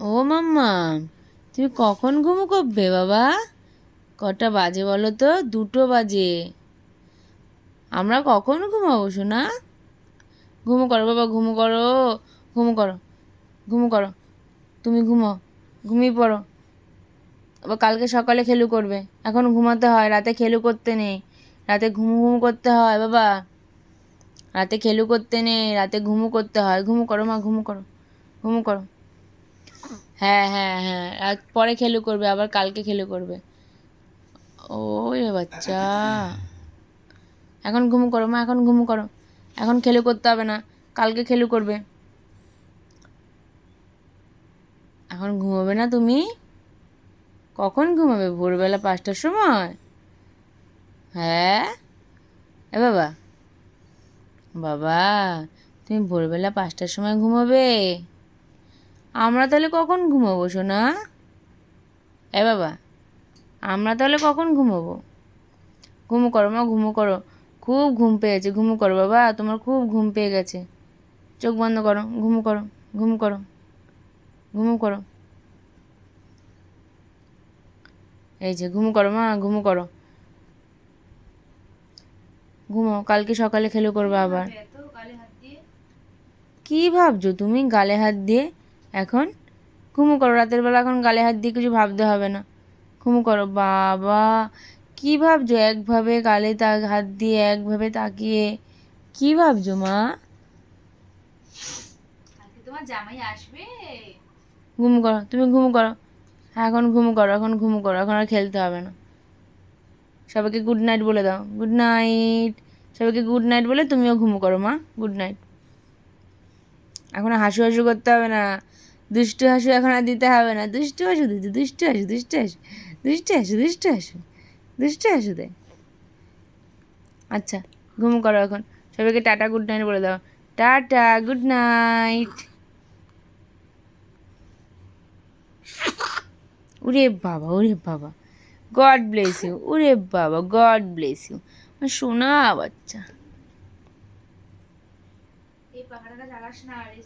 ও মাম্মা, তুমি কখন ঘুমো করবে বাবা? কটা বাজে বলো তো? দুটো বাজে। আমরা কখন ঘুমাবো শোনা ঘুমো করো বাবা, ঘুমো করো ঘুমো করো ঘুমো করো। তুমি ঘুমো, ঘুমিয়ে পড়ো। আবার কালকে সকালে খেলু করবে। এখন ঘুমাতে হয়, রাতে খেলু করতে নেই। রাতে ঘুমু ঘুমু করতে হয় বাবা। রাতে খেলু করতে নেই, রাতে ঘুমু করতে হয়। ঘুমু করো মা, ঘুমু করো ঘুমু করো। হ্যাঁ হ্যাঁ হ্যাঁ। আর পরে খেলু করবে, আবার কালকে খেলু করবে। ও রে বাচ্চা। এখন ঘুমু করো মা, এখন ঘুমু করো। এখন খেলু করতে হবে না, কালকে খেলু করবে। এখন ঘুমাবে না তুমি? কখন ঘুমাবে? ভোরবেলা পাঁচটার সময়? হ্যাঁ? এ বাবা। বাবা, তুমি ভোরবেলা পাঁচটার সময় ঘুমাবে? আমরা তাহলে কখন ঘুমাবো সোনা? এ বাবা আমরা তাহলে কখন ঘুমাবো? ঘুমো করো মা ঘুমো করো। খুব ঘুম পেয়েছে ঘুমো করো বাবা তোমার খুব ঘুম পেয়ে গেছে। চোখ বন্ধ করো ঘুমো করো ঘুম করো ঘুমো করো। এই যে ঘুমো করো মা ঘুমো করো। ঘুমো কালকে সকালে খেলে করবে আবার। কি ভাবছ তুমি গালে হাত দিয়ে? এখন? ঘুমো করো রাতের বেলা এখন গালে হাত দিয়ে কিছু ভাবতে হবে না। ঘুমো করো বাবা কি ভাবছ? একভাবে গালে তা হাত দিয়ে একভাবে তাকিয়ে কি ভাবছ মা? তোমার জামাই আসবে। ঘুম করো তুমি ঘুম করো। হ্যাঁ এখন ঘুম করো এখন ঘুম করো এখন আর খেলতে হবে না। সবাইকে গুড নাইট বলে দাও। গুড নাইট সবাইকে গুড নাইট বলে তুমিও ঘুমো করো মা। গুড নাইট এখন হাসু হাসু করতে হবে না। দুষ্টু হাসু এখন আর দিতে হবে না। দুষ্টু হাসু দিতে দুষ্টু হাসু দুষ্টু হাসু দুষ্টু হাসু দুষ্টু হাসু দুষ্টু হাসু দে। আচ্ছা ঘুম করো এখন। সবাইকে টাটা, গুড নাইট বলে দাও। Tata, good night. ওরে বাবা ওরে বাবা। গড ব্লেস ইউ, ওরে বাবা, গড ব্লেস ইউ। সোনা বাচ্চা। এই পাখাটাটা চালাস না